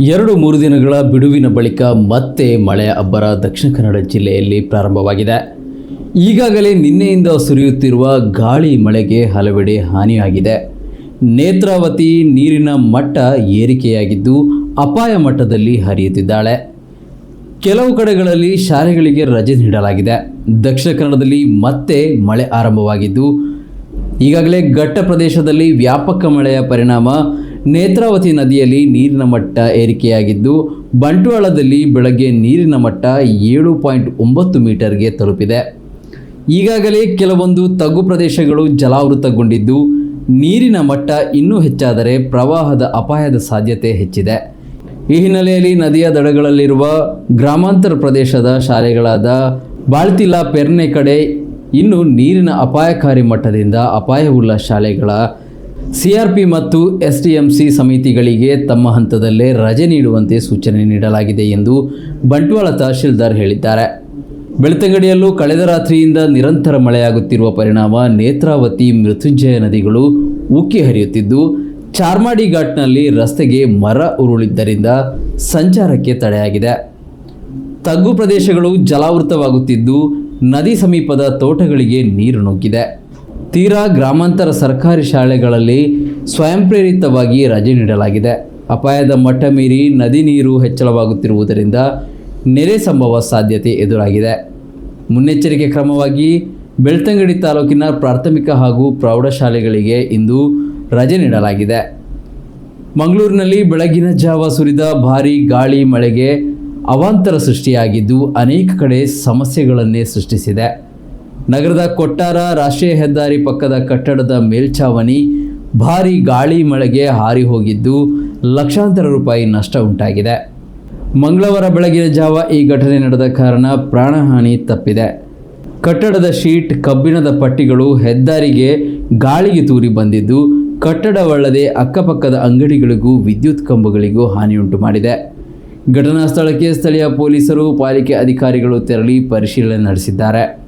ಎರಡು ಮೂರು ದಿನಗಳ ಬಿಡುವಿನ ಬಳಿಕ ಮತ್ತೆ ಮಳೆಯ ಅಬ್ಬರ ದಕ್ಷಿಣ ಕನ್ನಡ ಜಿಲ್ಲೆಯಲ್ಲಿ ಪ್ರಾರಂಭವಾಗಿದೆ. ಈಗಾಗಲೇ ನಿನ್ನೆಯಿಂದ ಸುರಿಯುತ್ತಿರುವ ಗಾಳಿ ಮಳೆಗೆ ಹಲವೆಡೆ ಹಾನಿಯಾಗಿದೆ. ನೇತ್ರಾವತಿ ನೀರಿನ ಮಟ್ಟ ಏರಿಕೆಯಾಗಿದ್ದು ಅಪಾಯ ಮಟ್ಟದಲ್ಲಿ ಹರಿಯುತ್ತಿದ್ದಾಳೆ. ಕೆಲವು ಕಡೆಗಳಲ್ಲಿ ಶಾಲೆಗಳಿಗೆ ರಜೆ ನೀಡಲಾಗಿದೆ. ದಕ್ಷಿಣ ಕನ್ನಡದಲ್ಲಿ ಮತ್ತೆ ಮಳೆ ಆರಂಭವಾಗಿದ್ದು, ಈಗಾಗಲೇ ಘಟ್ಟ ಪ್ರದೇಶದಲ್ಲಿ ವ್ಯಾಪಕ ಮಳೆಯ ಪರಿಣಾಮ ನೇತ್ರಾವತಿ ನದಿಯಲ್ಲಿ ನೀರಿನ ಮಟ್ಟ ಏರಿಕೆಯಾಗಿದ್ದು, ಬಂಟ್ವಾಳದಲ್ಲಿ ಬೆಳಗ್ಗೆ ನೀರಿನ ಮಟ್ಟ ಏಳು ಪಾಯಿಂಟ್ ಒಂಬತ್ತು ಮೀಟರ್ಗೆ ತಲುಪಿದೆ. ಈಗಾಗಲೇ ಕೆಲವೊಂದು ತಗ್ಗು ಪ್ರದೇಶಗಳು ಜಲಾವೃತಗೊಂಡಿದ್ದು, ನೀರಿನ ಮಟ್ಟ ಇನ್ನೂ ಹೆಚ್ಚಾದರೆ ಪ್ರವಾಹದ ಅಪಾಯದ ಸಾಧ್ಯತೆ ಹೆಚ್ಚಿದೆ. ಈ ಹಿನ್ನೆಲೆಯಲ್ಲಿ ನದಿಯ ದಡಗಳಲ್ಲಿರುವ ಗ್ರಾಮಾಂತರ ಪ್ರದೇಶದ ಶಾಲೆಗಳಾದ ಬಾಳ್ತಿಲ ಪೆರ್ನೆ ಕಡೆ ಇನ್ನು ನೀರಿನ ಅಪಾಯಕಾರಿ ಮಟ್ಟದಿಂದ ಅಪಾಯವುಳ್ಳ ಶಾಲೆಗಳ ಸಿಆರ್ಪಿ ಮತ್ತು ಎಸ್ಡಿಎಂಸಿ ಸಮಿತಿಗಳಿಗೆ ತಮ್ಮ ಹಂತದಲ್ಲೇ ರಜೆ ನೀಡುವಂತೆ ಸೂಚನೆ ನೀಡಲಾಗಿದೆ ಎಂದು ಬಂಟ್ವಾಳ ತಹಶೀಲ್ದಾರ್ ಹೇಳಿದ್ದಾರೆ. ಬೆಳ್ತಂಗಡಿಯಲ್ಲೂ ಕಳೆದ ರಾತ್ರಿಯಿಂದ ನಿರಂತರ ಮಳೆಯಾಗುತ್ತಿರುವ ಪರಿಣಾಮ ನೇತ್ರಾವತಿ, ಮೃತ್ಯುಂಜಯ ನದಿಗಳು ಉಕ್ಕಿ ಹರಿಯುತ್ತಿದ್ದು, ಚಾರ್ಮಾಡಿ ಘಾಟ್ನಲ್ಲಿ ರಸ್ತೆಗೆ ಮರ ಉರುಳಿದ್ದರಿಂದ ಸಂಚಾರಕ್ಕೆ ತಡೆಯಾಗಿದೆ. ತಗ್ಗು ಪ್ರದೇಶಗಳು ಜಲಾವೃತವಾಗುತ್ತಿದ್ದು, ನದಿ ಸಮೀಪದ ತೋಟಗಳಿಗೆ ನೀರು ನುಗ್ಗಿದೆ. ತೀರಾ ಗ್ರಾಮಾಂತರ ಸರ್ಕಾರಿ ಶಾಲೆಗಳಲ್ಲಿ ಸ್ವಯಂ ಪ್ರೇರಿತವಾಗಿ ರಜೆ ನೀಡಲಾಗಿದೆ. ಅಪಾಯದ ಮಟ್ಟ ಮೀರಿ ನದಿ ನೀರು ಹೆಚ್ಚಳವಾಗುತ್ತಿರುವುದರಿಂದ ನೆರೆ ಸಂಭವ ಸಾಧ್ಯತೆ ಎದುರಾಗಿದೆ. ಮುನ್ನೆಚ್ಚರಿಕೆ ಕ್ರಮವಾಗಿ ಬೆಳ್ತಂಗಡಿ ತಾಲೂಕಿನ ಪ್ರಾಥಮಿಕ ಹಾಗೂ ಪ್ರೌಢಶಾಲೆಗಳಿಗೆ ಇಂದು ರಜೆ ನೀಡಲಾಗಿದೆ. ಮಂಗಳೂರಿನಲ್ಲಿ ಬೆಳಗಿನ ಜಾವ ಸುರಿದ ಭಾರೀ ಗಾಳಿ ಮಳೆಗೆ ಅವಾಂತರ ಸೃಷ್ಟಿಯಾಗಿದ್ದು ಅನೇಕ ಕಡೆ ಸಮಸ್ಯೆಗಳನ್ನೇ ಸೃಷ್ಟಿಸಿದೆ. ನಗರದ ಕೊಟ್ಟಾರ ರಾಷ್ಟ್ರೀಯ ಹೆದ್ದಾರಿ ಪಕ್ಕದ ಕಟ್ಟಡದ ಮೇಲ್ಛಾವಣಿ ಭಾರೀ ಗಾಳಿ ಮಳೆಗೆ ಹಾರಿ ಹೋಗಿದ್ದು ಲಕ್ಷಾಂತರ ರೂಪಾಯಿ ನಷ್ಟ ಉಂಟಾಗಿದೆ. ಮಂಗಳವಾರ ಬೆಳಗಿನ ಜಾವ ಈ ಘಟನೆ ನಡೆದ ಕಾರಣ ಪ್ರಾಣಹಾನಿ ತಪ್ಪಿದೆ. ಕಟ್ಟಡದ ಶೀಟ್, ಕಬ್ಬಿಣದ ಪಟ್ಟಿಗಳು ಹೆದ್ದಾರಿಗೆ ಗಾಳಿಗೆ ತೂರಿ ಬಂದಿದ್ದು ಕಟ್ಟಡವಲ್ಲದೆ ಅಕ್ಕಪಕ್ಕದ ಅಂಗಡಿಗಳಿಗೂ ವಿದ್ಯುತ್ ಕಂಬಗಳಿಗೂ ಹಾನಿಯುಂಟು ಮಾಡಿದೆ. ಘಟನಾ ಸ್ಥಳಕ್ಕೆ ಸ್ಥಳೀಯ ಪೊಲೀಸರು, ಪಾಲಿಕೆ ಅಧಿಕಾರಿಗಳು ತೆರಳಿ ಪರಿಶೀಲನೆ ನಡೆಸಿದ್ದಾರೆ.